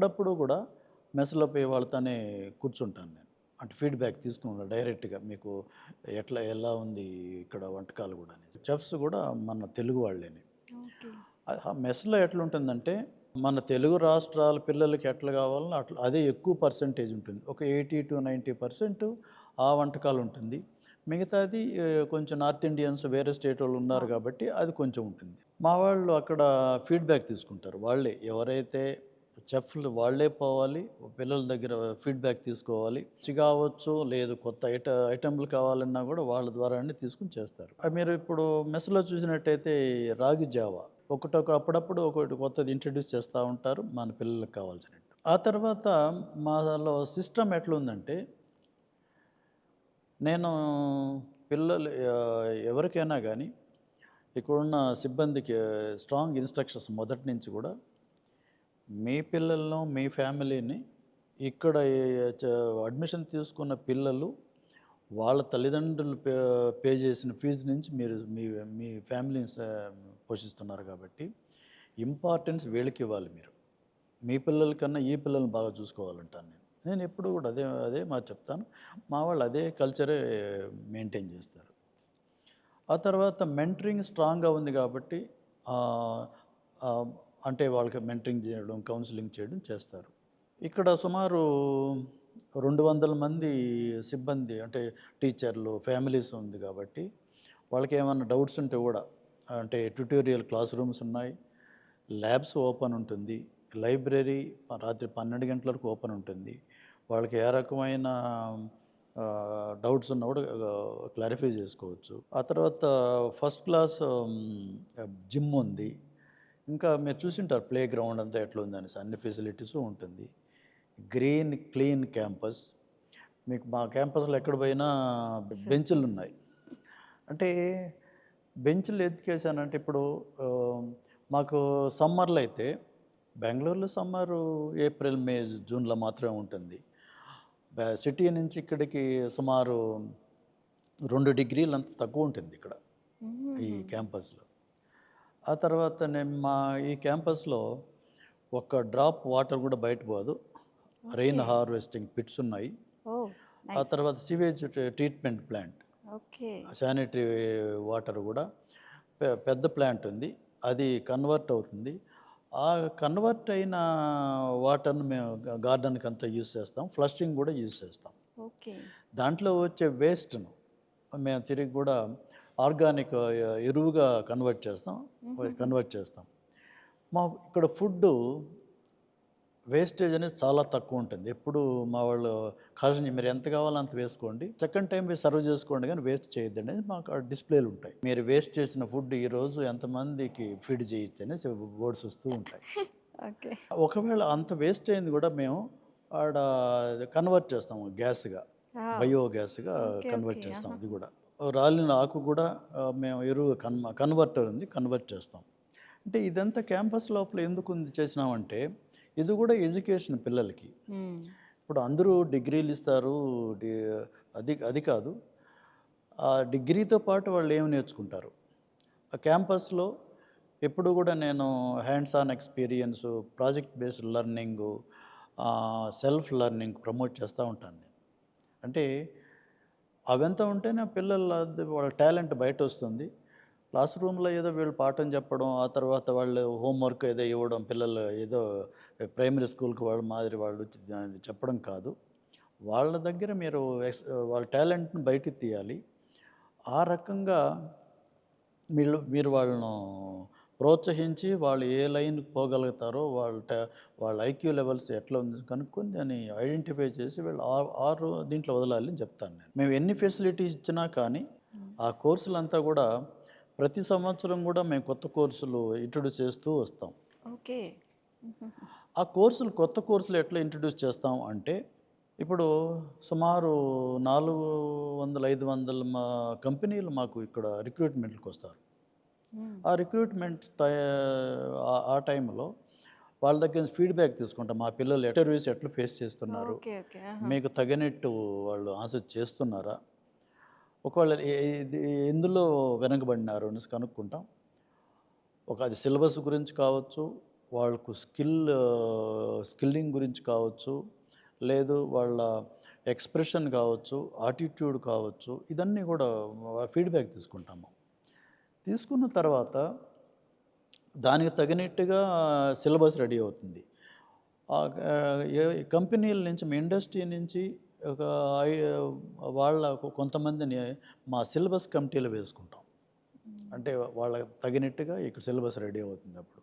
అప్పుడప్పుడు కూడా మెస్లో పోయి వాళ్ళతోనే కూర్చుంటాను నేను. అంటే ఫీడ్బ్యాక్ తీసుకున్నాను డైరెక్ట్గా మీకు ఎట్లా ఎలా ఉంది ఇక్కడ వంటకాలు కూడా చెఫ్స్ కూడా మన తెలుగు వాళ్ళేని. మెస్లో ఎట్లా ఉంటుందంటే మన తెలుగు రాష్ట్రాల పిల్లలకి ఎట్లా కావాలనో అట్లా అదే ఎక్కువ పర్సంటేజ్ ఉంటుంది. ఒక ఎయిటీ టు నైంటీ పర్సెంట్ ఆ వంటకాలు ఉంటుంది. మిగతాది కొంచెం నార్త్ ఇండియన్స్ వేరే స్టేట్ వాళ్ళు ఉన్నారు కాబట్టి అది కొంచెం ఉంటుంది. మా వాళ్ళు అక్కడ ఫీడ్బ్యాక్ తీసుకుంటారు వాళ్ళే. ఎవరైతే చెఫ్లు వాళ్ళే పోవాలి పిల్లల దగ్గర ఫీడ్బ్యాక్ తీసుకోవాలి. రుచి కావచ్చు లేదు కొత్త ఐట ఐటెంలు కావాలన్నా కూడా వాళ్ళ ద్వారానే తీసుకుని చేస్తారు. మీరు ఇప్పుడు మెస్లో చూసినట్టయితే రాగి జావా ఒకటొక అప్పుడప్పుడు ఒకటి కొత్తది ఇంట్రడ్యూస్ చేస్తూ ఉంటారు మన పిల్లలకు కావాల్సినట్టు. ఆ తర్వాత మాలో సిస్టమ్ ఎట్లుందంటే నేను పిల్లలు ఎవరికైనా కానీ ఇక్కడున్న సిబ్బందికి స్ట్రాంగ్ ఇన్స్ట్రక్షన్స్ మొదటి నుంచి కూడా మీ పిల్లలను మీ ఫ్యామిలీని ఇక్కడ అడ్మిషన్ తీసుకున్న పిల్లలు వాళ్ళ తల్లిదండ్రులు పే పే చేసిన ఫీజు నుంచి మీరు మీ మీ ఫ్యామిలీని పోషిస్తున్నారు కాబట్టి ఇంపార్టెన్స్ వీళ్ళకి ఇవ్వాలి మీరు. మీ పిల్లల కన్నా ఈ పిల్లల్ని బాగా చూసుకోవాలంటాను నేను. నేను ఎప్పుడు కూడా అదే అదే మా చెప్తాను. మా వాళ్ళు అదే కల్చరే మెయింటైన్ చేస్తారు. ఆ తర్వాత మెంటరింగ్ స్ట్రాంగ్గా ఉంది కాబట్టి అంటే వాళ్ళకి మెంటరింగ్ చేయడం కౌన్సిలింగ్ చేయడం చేస్తారు. ఇక్కడ సుమారు రెండు వందల మంది సిబ్బంది అంటే టీచర్లు ఫ్యామిలీస్ ఉంది కాబట్టి వాళ్ళకి ఏమైనా డౌట్స్ ఉంటే కూడా అంటే ట్యూటోరియల్ క్లాస్ రూమ్స్ ఉన్నాయి ల్యాబ్స్ ఓపెన్ ఉంటుంది లైబ్రరీ రాత్రి పన్నెండు గంటల వరకు ఓపెన్ ఉంటుంది. వాళ్ళకి ఏ రకమైన డౌట్స్ ఉన్నా కూడా క్లారిఫై చేసుకోవచ్చు. ఆ తర్వాత ఫస్ట్ క్లాస్ జిమ్ ఉంది. ఇంకా మీరు చూసింటారు ప్లే గ్రౌండ్ అంతా ఎట్లా ఉంది అనేసి అన్ని ఫెసిలిటీస్ ఉంటుంది. Green clean campus. మీకు మా క్యాంపస్లో ఎక్కడ పోయినా బెంచులు ఉన్నాయి. అంటే బెంచ్లు ఎత్తుకేసానంటే ఇప్పుడు మాకు సమ్మర్లో అయితే బెంగళూరులో సమ్మరు ఏప్రిల్ మే జూన్లో మాత్రమే ఉంటుంది. సిటీ నుంచి ఇక్కడికి సుమారు రెండు డిగ్రీలు అంత తక్కువ ఉంటుంది ఇక్కడ. ఈ క్యాంపస్లో. ఆ తర్వాత నేను మా ఈ క్యాంపస్లో ఒక డ్రాప్ వాటర్ కూడా బయట పోదు. రెయిన్ హార్వెస్టింగ్ పిట్స్ ఉన్నాయి. ఆ తర్వాత sewage treatment plant. Sanitary water కూడా పెద్ద ప్లాంట్ ఉంది. అది కన్వర్ట్ అవుతుంది. ఆ కన్వర్ట్ అయిన వాటర్ని మేము గార్డెన్కి అంతా యూస్ చేస్తాం. ఫ్లషింగ్ కూడా యూస్ చేస్తాం. ఓకే. దాంట్లో వచ్చే వేస్ట్ను మేము తిరిగి కూడా ఆర్గానిక్ ఎరువుగా కన్వర్ట్ చేస్తాం కన్వర్ట్ చేస్తాం. మా ఇక్కడ ఫుడ్ వేస్టేజ్ అనేది చాలా తక్కువ ఉంటుంది. ఎప్పుడు మా వాళ్ళు కాషన్ మీరు ఎంత కావాలో అంత వేసుకోండి. సెకండ్ టైం మీరు సర్వ్ చేసుకోండి కానీ వేస్ట్ చేయొద్దండి అనేది మాకు డిస్ప్లేలు ఉంటాయి. మీరు వేస్ట్ చేసిన ఫుడ్ ఈరోజు ఎంతమందికి ఫీడ్ చేయొచ్చు అనేసి బోర్డ్స్ వస్తూ ఉంటాయి. ఒకవేళ అంత వేస్ట్ అయింది కూడా మేము ఆడ కన్వర్ట్ చేస్తాము గ్యాస్గా బయో గ్యాస్గా కన్వర్ట్ చేస్తాం అది కూడా. రాలిన ఆకు కూడా మేము ఎరువు కన్ కన్వర్టర్ ఉంది కన్వర్ట్ చేస్తాం. అంటే ఇదంతా క్యాంపస్ లోపల ఎందుకు ఉంది చేసినామంటే ఇది కూడా ఎడ్యుకేషన్ పిల్లలకి. ఇప్పుడు అందరూ డిగ్రీలు ఇస్తారు అది అది కాదు. ఆ డిగ్రీతో పాటు వాళ్ళు ఏమి నేర్చుకుంటారు? ఆ క్యాంపస్లో ఎప్పుడు కూడా నేను hands on experience project based learning self learning promote చేస్తూ ఉంటాను నేను. అంటే అవంతా ఉంటేనే పిల్లల వాళ్ళ టాలెంట్ బయట వస్తుంది క్లాస్ రూమ్లో ఏదో వీళ్ళు పాఠం చెప్పడం ఆ తర్వాత వాళ్ళు హోంవర్క్ ఏదో ఇవ్వడం పిల్లలు ఏదో ప్రైమరీ స్కూల్కి వాళ్ళ మాదిరి వాళ్ళు చెప్పడం కాదు. వాళ్ళ దగ్గర మీరు ఎక్స్ వాళ్ళ టాలెంట్ని బయటికి తీయాలి. ఆ రకంగా మీరు మీరు వాళ్ళను ప్రోత్సహించి వాళ్ళు ఏ లైన్కి పోగలుగుతారో వాళ్ళ వాళ్ళ ఐక్యూ లెవెల్స్ ఎట్లా ఉంది కనుక్కొని దాన్ని ఐడెంటిఫై చేసి వీళ్ళు ఆరు దీంట్లో వదలాలి అని చెప్తాను నేను. మేము ఎన్ని ఫెసిలిటీస్ ఇచ్చినా కానీ ఆ కోర్సులంతా కూడా ప్రతి సంవత్సరం కూడా మేము కొత్త కోర్సులు ఇంట్రొడ్యూస్ చేస్తూ వస్తాం. ఓకే. ఆ కోర్సులు కొత్త కోర్సులు ఎట్లా ఇంట్రడ్యూస్ చేస్తాం అంటే ఇప్పుడు సుమారు నాలుగు వందల ఐదు వందల మా కంపెనీలు మాకు ఇక్కడ రిక్రూట్మెంట్కి వస్తారు. ఆ రిక్రూట్మెంట్ ఆ- టైంలో వాళ్ళ దగ్గర నుంచి ఫీడ్బ్యాక్ తీసుకుంటాం. మా పిల్లలు ఇంటర్వ్యూస్ ఎట్లా ఫేస్ చేస్తున్నారు? మీకు తగినట్టు వాళ్ళు ఆన్సర్ చేస్తున్నారా? ఒకవేళ ఎందులో వెనకబడినారు అనేసి కనుక్కుంటాం. ఒక అది సిలబస్ గురించి కావచ్చు వాళ్ళకు స్కిల్ స్కిల్లింగ్ గురించి కావచ్చు లేదు వాళ్ళ ఎక్స్ప్రెషన్ కావచ్చు ఆటిట్యూడ్ కావచ్చు ఇదన్నీ కూడా ఫీడ్బ్యాక్ తీసుకుంటాము. తీసుకున్న తర్వాత దానికి తగినట్టుగా సిలబస్ రెడీ అవుతుంది. కంపెనీల నుంచి మీ ఇండస్ట్రీ నుంచి ఒక వాళ్ళ కొంతమందిని మా సిలబస్ కమిటీలో వేసుకుంటాం. అంటే వాళ్ళకి తగినట్టుగా ఇక్కడ సిలబస్ రెడీ అవుతుంది అప్పుడు.